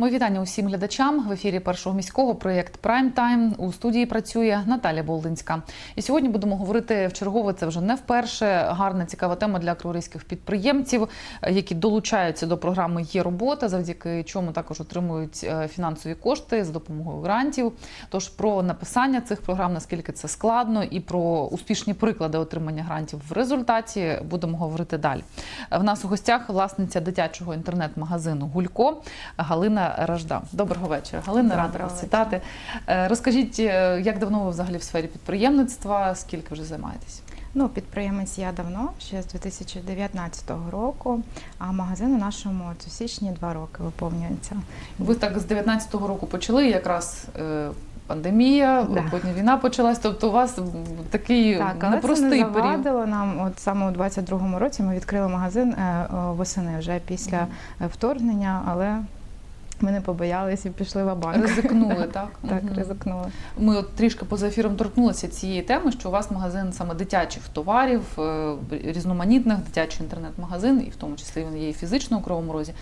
Мої вітання усім глядачам в ефірі першого міського проєкт Прайм Тайм. У студії працює Наталя Болдинська. І сьогодні будемо говорити в чергове. Це вже не вперше. Гарна цікава тема для криворізьких підприємців, які долучаються до програми Є робота, завдяки чому також отримують е, фінансові кошти за допомогою грантів. Тож про написання цих програм, наскільки це складно, і про успішні приклади отримання грантів в результаті будемо говорити далі. В нас у гостях власниця дитячого інтернет-магазину Гулько Галина Ражда. Доброго вечора. Галина, рада вас вітати. Е, Розкажіть, е, як давно ви взагалі в сфері підприємництва? Скільки вже займаєтесь? Ну, підприємець я давно, ще з 2019 року, а магазин у нашому у січні два роки виповнюється. Ви так з 19-го року почали, якраз е, пандемія, Да. потім війна почалась. Тобто у вас такий Так, але це непростий не період. завадило нам. От саме у 22-му році ми відкрили магазин восени вже після вторгнення, але ми не побоялися і пішли в банк Ризикнули, так? Так, ризикнули. Ми от трішки поза ефіром торкнулися цієї теми, що у вас магазин саме дитячих товарів, е, різноманітних, дитячий інтернет-магазин, і в тому числі він є і фізично у Кривому Розі.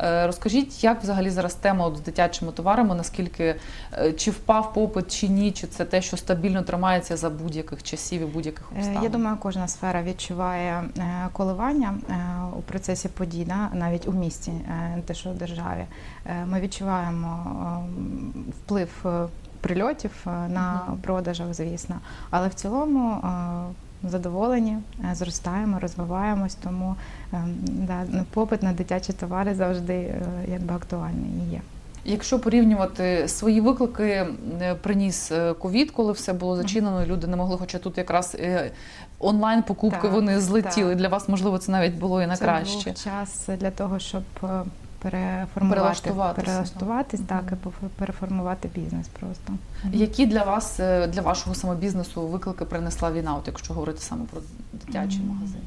Е, Розкажіть, як взагалі зараз тема от з дитячими товарами, наскільки е, чи впав попит, чи ні, чи це те, що стабільно тримається за будь-яких часів і будь-яких Е, обставин? Я думаю, кожна сфера відчуває коливання у процесі подій, да, навіть у місті, те, що в державі. Ми відчуваємо вплив прильотів на продажах, звісно. Але в цілому задоволені, е, зростаємо, розвиваємось, тому е, да, попит на дитячі товари завжди е, якби актуальний і є. Якщо порівнювати свої виклики, приніс ковід, коли все було зачинено, люди не могли, хоча тут якраз онлайн покупки Так, вони злетіли. так. Для вас можливо це навіть було і на Це краще. був час для того, щоб переформувати, Перелаштуватися, перелаштуватись, так. так, і переформувати бізнес просто. Які для вас, е, для вашого саме бізнесу виклики принесла війна, от якщо говорити саме про дитячий магазин?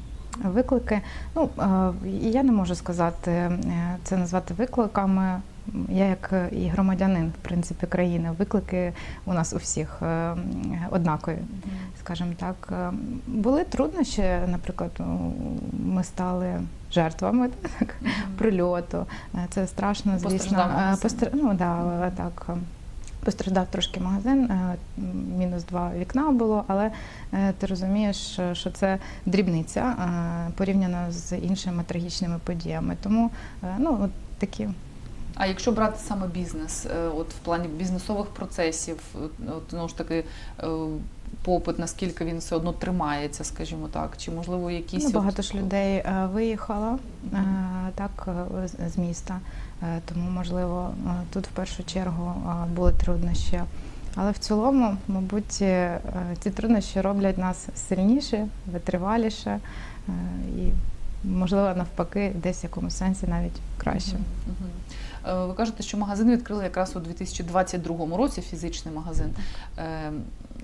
Виклики, ну е, я не можу сказати е, це назвати викликами. Я як і громадянин, в принципі, країни, виклики у нас у всіх е, однакові, скажімо так. Е, Були труднощі, наприклад, ми стали жертвами так, прильоту. Е, Це страшно, звісно. Е, постр- Ну да, так. Постраждав трошки магазин, мінус два вікна було, але ти розумієш, що це дрібниця порівняно з іншими трагічними подіями. Тому ну от такі А якщо брати саме бізнес, е, от в плані бізнесових процесів, е, от знову ж таки е, попит, наскільки він все одно тримається, скажімо так, чи можливо якісь ну, от- багато ж людей виїхало так з- міста, тому можливо тут в першу чергу були труднощі. Але в цілому, мабуть, ці труднощі роблять нас сильніше, витриваліше і, можливо, навпаки, десь в якомусь сенсі навіть краще. Мгм, мгм. Е, Ви кажете, що магазин відкрили якраз у 2022 році, фізичний магазин. Е,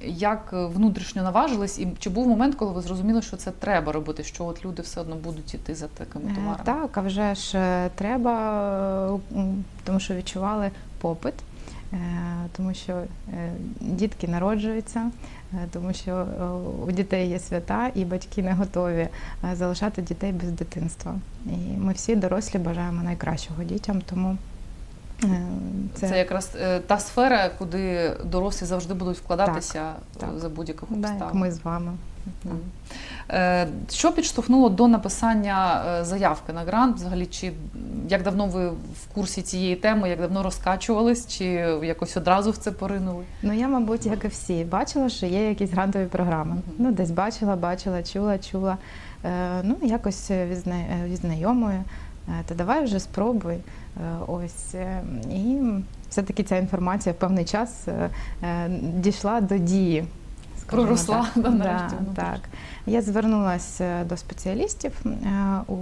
Як внутрішньо наважились, і чи був момент, коли ви зрозуміли, що це треба робити, що от люди все одно будуть іти за такими Е, товарами? Так, а вже ж е, треба, тому що відчували попит, тому що е, дітки народжуються, е, тому що е, у дітей є свята, і батьки не готові е, залишати дітей без дитинства. І ми всі дорослі бажаємо найкращого дітям, тому е, Це, це, якраз е, та сфера, куди дорослі завжди будуть вкладатися так. за будь-яких обставин. як ми з вами. Е, Що підштовхнуло до написання е, заявки на грант? Взагалі, чи як давно ви в курсі цієї теми, як давно розкачувались, чи якось одразу в це поринули? Ну я, мабуть, як і всі, бачила, що є якісь грантові програми. Мгм. Ну, десь бачила, бачила, чула, чула. Е, ну, якось е, від знайомої. Е, Та давай вже спробуй. Е, ось. е, І все-таки ця інформація в певний час дійшла до дії. Проросла, так. да, Да, так. Я звернулася до спеціалістів у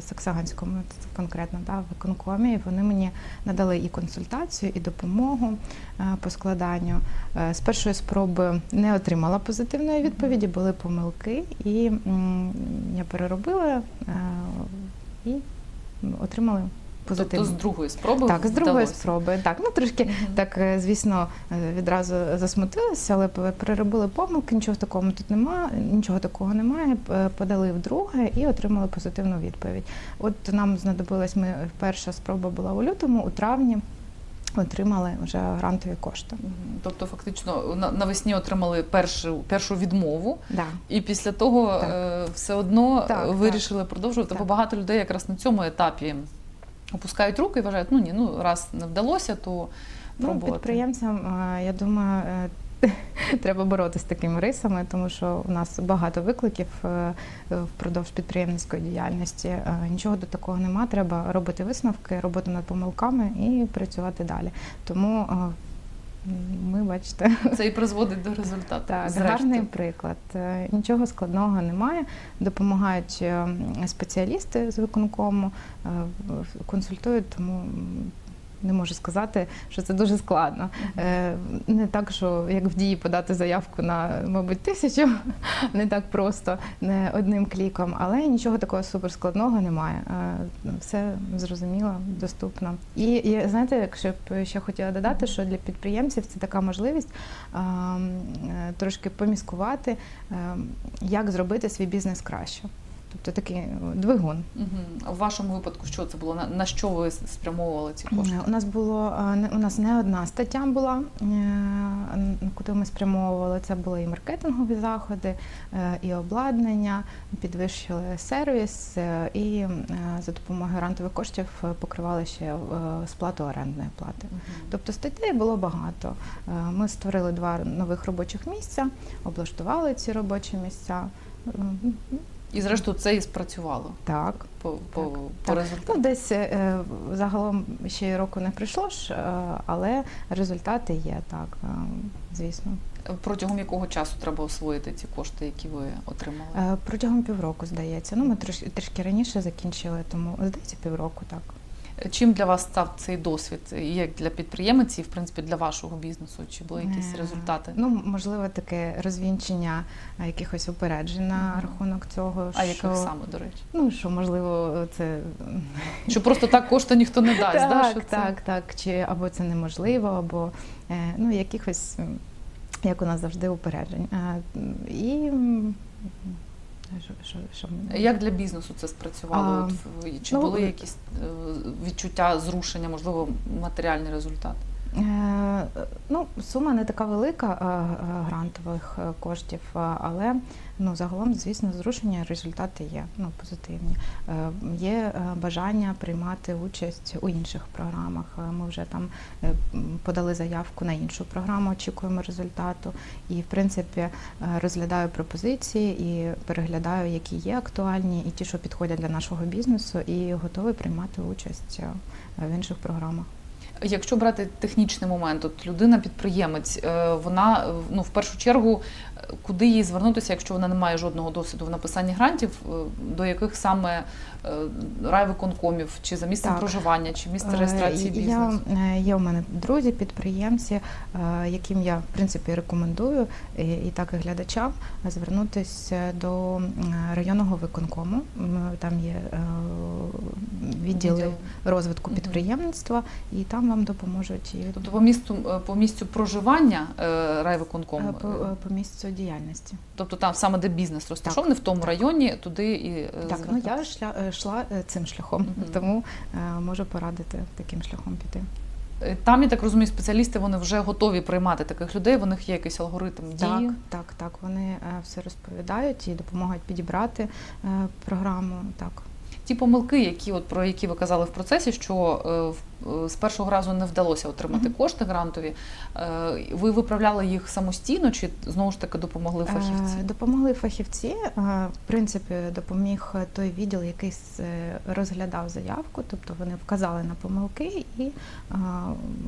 Саксаганському конкретно да, виконкомі, і вони мені надали і консультацію, і допомогу по складанню. З першої спроби не отримала позитивної відповіді, були помилки, і я переробила і отримали позитивно. Тобто з другої спроби Так, з другої вдалося. спроби. Так, ну трішки Мгм. так, е, звісно, е, відразу засмутилися, але переробили помилки, нічого такого тут немає, нічого такого немає. Подали вдруге і отримали позитивну відповідь. От нам знадобилась ми перша спроба була у лютому, у травні отримали вже грантові кошти. Тобто, фактично, на- навесні отримали першу, першу відмову, Да. і після того Так. е, все одно Так, вирішили так. продовжувати. Так. Бо багато людей якраз на цьому етапі опускають руки і вважають, ну ні, ну раз не вдалося, то Ну, підприємцям, е, я думаю, е, треба боротися з такими рисами, тому що у нас багато викликів е, впродовж підприємницької діяльності. Е, Нічого до такого нема. Треба робити висновки, роботи над помилками і працювати далі. Тому е, ми бачите, Це і призводить до результату. так, зрештою. гарний приклад. Нічого складного немає. Допомагають е, спеціалісти з виконкому, консультують, тому не можу сказати, що це дуже складно. Е, Не так, що як в дії подати заявку на, мабуть, тисячу, не так просто, не одним кліком, але нічого такого суперскладного немає. Е, Все зрозуміло, доступно. І, і знаєте, якщо б ще хотіла додати, що для підприємців це така можливість е, трошки поміскувати, е, як зробити свій бізнес краще. Тобто такий е, двигун. А В вашому випадку що це було? На, на що ви спрямовували ці кошти? У нас було е, не- у нас не одна стаття була, е, куди ми спрямовували. Це були і маркетингові заходи, е, і обладнання, підвищили сервіс, е, і е, за допомогою грантових коштів е, покривали ще е, сплату орендної плати. Мгм. Тобто статей було багато. Е, Ми створили два нових робочих місця, облаштували ці робочі місця. І зрештою це і спрацювало Так, по, по, Так, по так. результату. Ну, десь е, загалом ще й року не прийшло ж, е, але результати є, так, е, звісно. Протягом якого часу треба освоїти ці кошти, які ви отримали? Е, Протягом півроку, здається. Ну, ми трішки, трішки раніше закінчили, тому здається, півроку так. Чим для вас став цей досвід? Як для підприємиці, і в принципі для вашого бізнесу? Чи були якісь результати? Ну, можливо, таке розвінчення якихось упереджень на Мгм. рахунок цього. А що, яких саме, до речі? Ну, що, можливо, це Що просто так кошти ніхто не дасть, да, так, що це? так, так. Чи або це неможливо, або е, ну, якихось, як у нас завжди, упереджень. І що, що, що Як для бізнесу це спрацювало? А, От, чи ну, були якісь е, відчуття зрушення, можливо, матеріальний результат? Е, Ну, сума не така велика е, е, грантових коштів, але ну, загалом, звісно, зрушення результати є ну, позитивні. Є бажання приймати участь у інших програмах. Ми вже там подали заявку на іншу програму, очікуємо результату. І, в принципі, розглядаю пропозиції і переглядаю, які є актуальні, і ті, що підходять для нашого бізнесу, і готовий приймати участь в інших програмах. Якщо брати технічний момент, от людина підприємець, е, вона ну в першу чергу, куди їй звернутися, якщо вона не має жодного досвіду в написанні грантів, е, до яких саме е, райвиконкомів, чи за місцем Так. проживання, чи місце Е, реєстрації бізнесу? Я, є у мене друзі, підприємці, яким я в принципі рекомендую і, і так і глядачам звернутися до районного виконкому. Там є відділи Відділ. розвитку підприємництва, і там вам допоможуть Тобто по місту по місцю проживання райвиконком, е, по, по місцю діяльності. тобто там саме де бізнес розташований, в тому районі, туди і е, Так, ну я шля, е, йшла е, цим шляхом, Мгм. тому е, можу порадити таким шляхом піти. Е, Там, я так розумію, спеціалісти вони вже готові приймати таких людей. У них є якийсь алгоритм Так, дії. так, так. Вони е, все розповідають і допомагають підібрати е, програму. Так. Ті помилки, які от про які ви казали в процесі, що е, е, з першого разу не вдалося отримати кошти грантові. е, Ви виправляли їх самостійно, чи знову ж таки допомогли фахівці? Е, Допомогли фахівці. Е, В принципі, допоміг той відділ, який е, розглядав заявку, тобто вони вказали на помилки і е,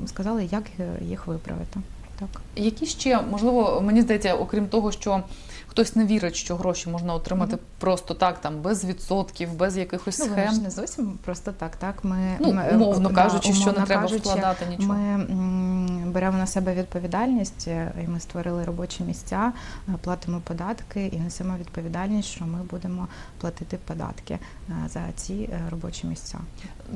сказали, як е, їх виправити. Так. Які ще можливо, мені здається, окрім того, що хтось не вірить, що гроші можна отримати Мгм. просто так, там без відсотків, без якихось Ну, вони ж схем. не зовсім просто так. так. Ми, Ну, ми, умовно да, кажучи, що не треба кажучи, вкладати нічого. Ми беремо на себе відповідальність, е, і ми створили робочі місця, е, платимо податки і несемо відповідальність, що ми будемо платити податки е, за ці е, робочі місця.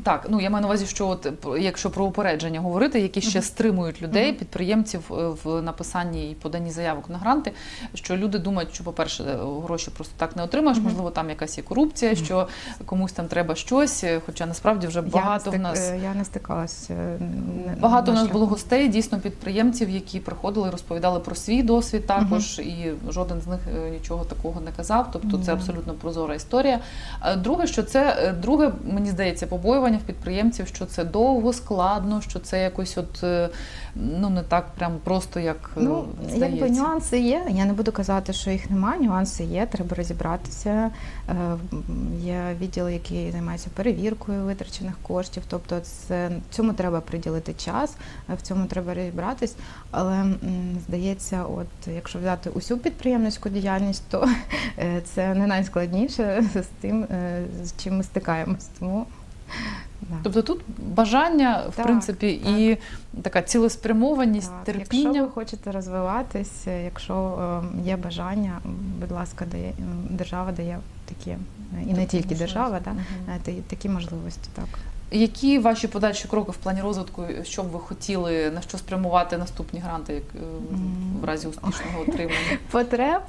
Так, ну я маю на увазі, що от якщо про упередження говорити, які ще Мгм. стримують людей, Мгм. підприємців е, в написанні і поданні заявок на гранти, що люди думають, що, по-перше, е, гроші просто так не отримаєш, Мгм. можливо, там якась є корупція, Мгм. що комусь там треба щось, е, хоча насправді вже багато я в не стик- нас. е, я не стикалася. е, Багато на нас було гостей, дійсно підприємців, які приходили, розповідали про свій досвід також, і жоден з них е, нічого такого не казав. Тобто це абсолютно прозора історія. Е, Друге, що це е, друге, мені здається, побоювання в підприємців, що це довго, складно, що це якось от е, ну не так прям просто, як е, Ну, здається. якби нюанси є. Я не буду казати, що їх немає. Нюанси є, треба розібратися. Е, Є відділ, який займається перевіркою витрачених коштів. Тобто, це цьому треба приділити час, е, в цьому треба розібратись. Але здається, от якщо взяти усю підприємницьку діяльність, то це не найскладніше з тим, з чим ми стикаємось. Тому. Тобто тут бажання, в Так, принципі, так. і така цілеспрямованість, Так, терпіння. Якщо ви хочете розвиватись, е, якщо е, є бажання, будь ласка, дає держава дає такі е, і не тільки держава, да, такі можливості. Так Які ваші подальші кроки в плані розвитку, що б ви хотіли на що спрямувати наступні гранти, як е, в разі успішного отримання? потреб,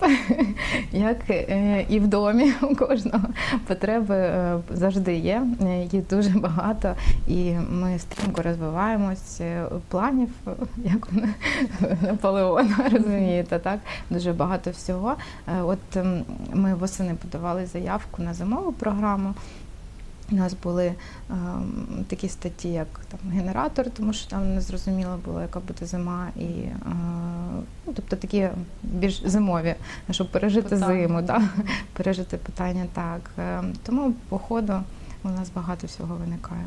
як е, і в домі у кожного потреби е, завжди є. Їх дуже багато, і ми стрімко розвиваємось. Планів, як Наполеона, розумієте, так дуже багато всього. От ми восени подавали заявку на зимову програму. У нас були е, такі статті, як там генератор, тому що там не зрозуміло було, яка буде зима, і е, ну, тобто такі більш зимові, щоб пережити Питання. зиму, так, пережити питання так. Е, тому по ходу у нас багато всього виникає.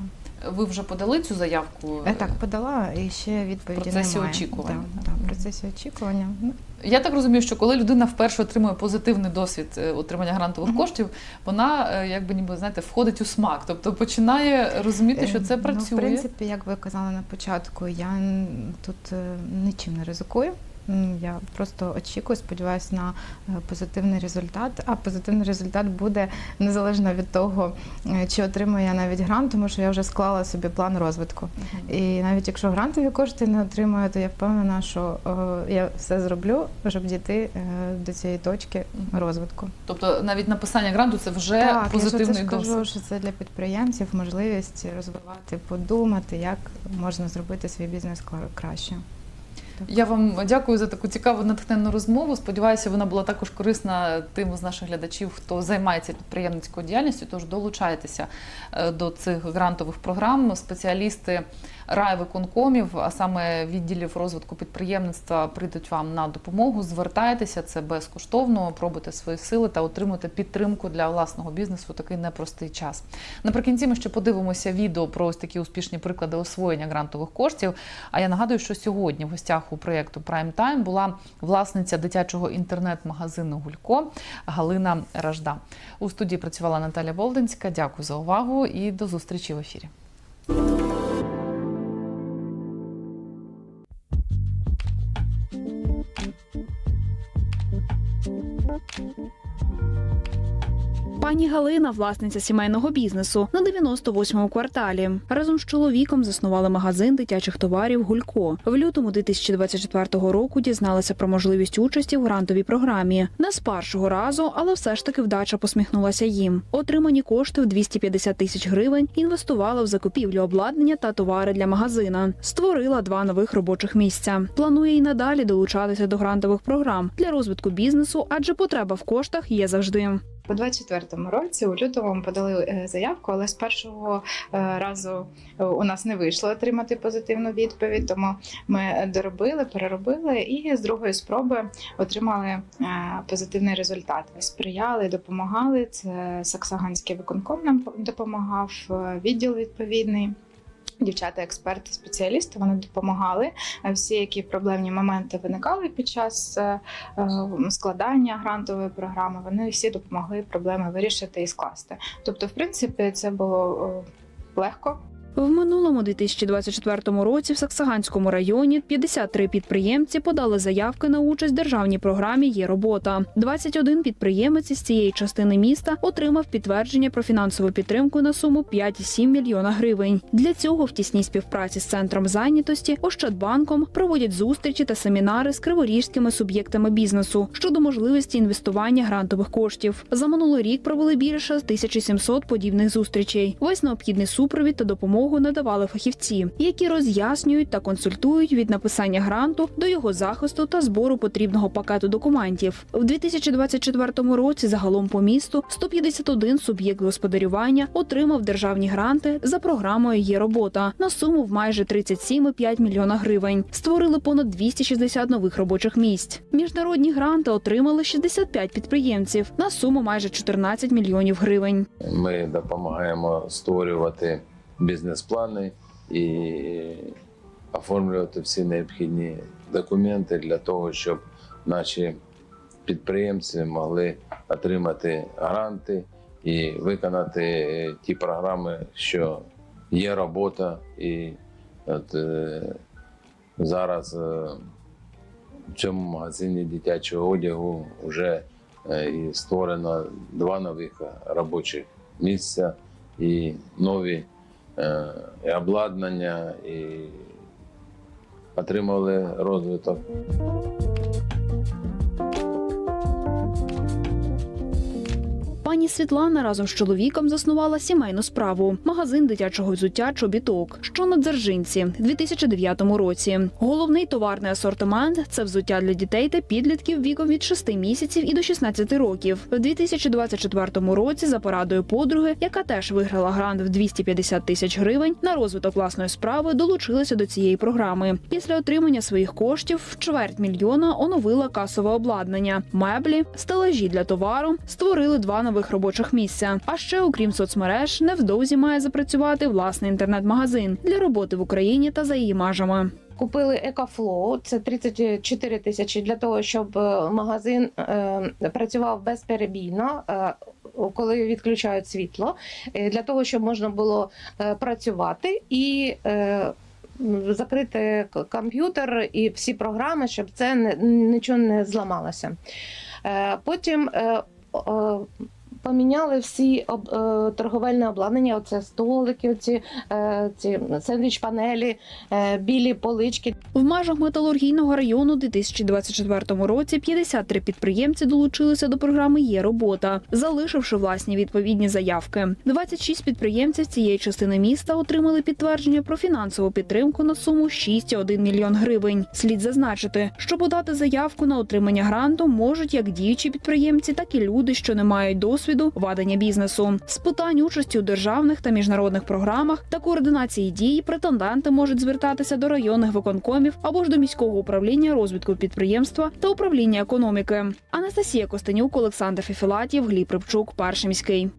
Ви вже подали цю заявку? Я так подала і ще відповіді В процесі немає. очікування, Так, так? в процесі очікування. Ну, Я так розумію, що коли людина вперше отримує позитивний досвід е, отримання грантових Мгм. коштів, вона е, якби ніби знаєте входить у смак, тобто починає розуміти, що це Е, працює. Ну, в принципі, як ви казали на початку, я тут е, нічим не ризикую. Я просто очікую, сподіваюся на е, позитивний результат. А позитивний результат буде незалежно від того, е, чи отримаю я навіть грант, тому що я вже склала собі план розвитку. І навіть якщо грантові кошти не отримаю, то я впевнена, що я все зроблю, щоб дійти е, до цієї точки розвитку. Тобто навіть написання гранту це вже Так, позитивний ж це ж кажу, досвід. що це для підприємців можливість розвивати, подумати, як можна зробити свій бізнес краще. Я вам дякую за таку цікаву натхненну розмову. Сподіваюся, вона була також корисна тим з наших глядачів, хто займається підприємницькою діяльністю. Тож долучайтеся е, до цих грантових програм. Спеціалісти райвиконкомів, а саме відділів розвитку підприємництва, прийдуть вам на допомогу. Звертайтеся, це безкоштовно. Пробуйте свої сили та отримуйте підтримку для власного бізнесу такий непростий час. Наприкінці ми ще подивимося відео про ось такі успішні приклади освоєння грантових коштів. А я нагадую, що сьогодні в гостях у проєкту Prime Time була власниця дитячого інтернет-магазину Гулько Галина Ражда. У студії працювала Наталя Болдинська. Дякую за увагу і до зустрічі в ефірі. Пані Галина, власниця сімейного бізнесу на 98-му кварталі. Разом з чоловіком заснували магазин дитячих товарів Гулько. В лютому 2024 року дізналася про можливість участі в грантовій програмі. Не з першого разу, але все ж таки вдача посміхнулася їм. Отримані кошти в 250 тисяч гривень інвестувала в закупівлю обладнання та товари для магазина. Створила два нових робочих місця. Планує й надалі долучатися до грантових програм для розвитку бізнесу, адже потреба в коштах є завжди. У 24-му році у лютому ми подали е, заявку, але з першого е, разу е, у нас не вийшло отримати позитивну відповідь. Тому ми доробили, переробили і з другої спроби отримали позитивний результат. Сприяли, допомагали. Це Саксаганський виконком нам допомагав, відділ відповідний. Дівчата, експерти, спеціалісти вони допомагали. Е, Всі, які проблемні моменти виникали під час е, е, складання грантової програми, вони всі допомогли проблеми вирішити і скласти. Тобто, в принципі, це було легко. В минулому 2024 році в Саксаганському районі 53 підприємці подали заявки на участь в державній програмі Є робота. 21 підприємець із цієї частини міста отримав підтвердження про фінансову підтримку на суму 5,7 мільйона гривень. Для цього в тісній співпраці з центром зайнятості Ощадбанком проводять зустрічі та семінари з криворіжськими суб'єктами бізнесу щодо можливості інвестування грантових коштів. За минулий рік провели більше 1700 подібних зустрічей. Весь необхідний супровід та допомогу надавали фахівці, які роз'яснюють та консультують від написання гранту до його захисту та збору потрібного пакету документів. В 2024 році загалом по місту 151 суб'єкт господарювання отримав державні гранти за програмою Є робота на суму в майже 37,5 мільйона гривень. Створили понад 260 нових робочих місць. Міжнародні гранти отримали 65 підприємців на суму майже 14 мільйонів гривень. Ми допомагаємо створювати бізнес-плани і оформлювати всі необхідні документи для того, щоб наші підприємці могли отримати гранти і виконати ті програми, що є робота, і от, е, зараз е, в цьому магазині дитячого одягу вже е, і створено два нових робочих місця і нові і обладнання, і отримали розвиток. Пані Світлана разом з чоловіком заснувала сімейну справу магазин дитячого взуття чобіток, що на Дзержинці в 2009 році. Головний товарний асортимент це взуття для дітей та підлітків віком від 6 місяців і до 16 років. В 2024 році за порадою подруги, яка теж виграла грант в 250 тисяч гривень на розвиток власної справи, долучилася до цієї програми. Після отримання своїх коштів в чверть мільйона оновила касове обладнання, меблі, стелажі для товару, створили два нових робочих місця. А ще, окрім соцмереж, невдовзі має запрацювати власний інтернет-магазин для роботи в Україні та за її межами. Купили EcoFlow, це 34 тисячі для того, щоб е, магазин е, працював безперебійно, е, коли відключають світло, для того, щоб можна було працювати і закрити комп'ютер і всі програми, щоб це не, нічого не зламалося. Потім поміняли всі об, е, торговельне обладнання, оце столики, оці, е, ці сендвіч-панелі, е, білі полички. В межах металургійного району у 2024 році 53 підприємці долучилися до програми Є робота, залишивши власні відповідні заявки. 26 підприємців цієї частини міста отримали підтвердження про фінансову підтримку на суму 6,1 мільйон гривень. Слід зазначити, що подати заявку на отримання гранту можуть як діючі підприємці, так і люди, що не мають досвіду ведення бізнесу. З питань участі у державних та міжнародних програмах та координації дій претенденти можуть звертатися до районних виконкомів або ж до міського управління розвитку підприємства та управління економіки. Анастасія Костенюк, Олександр Фіфілатів, Гліб Рибчук, перший міський.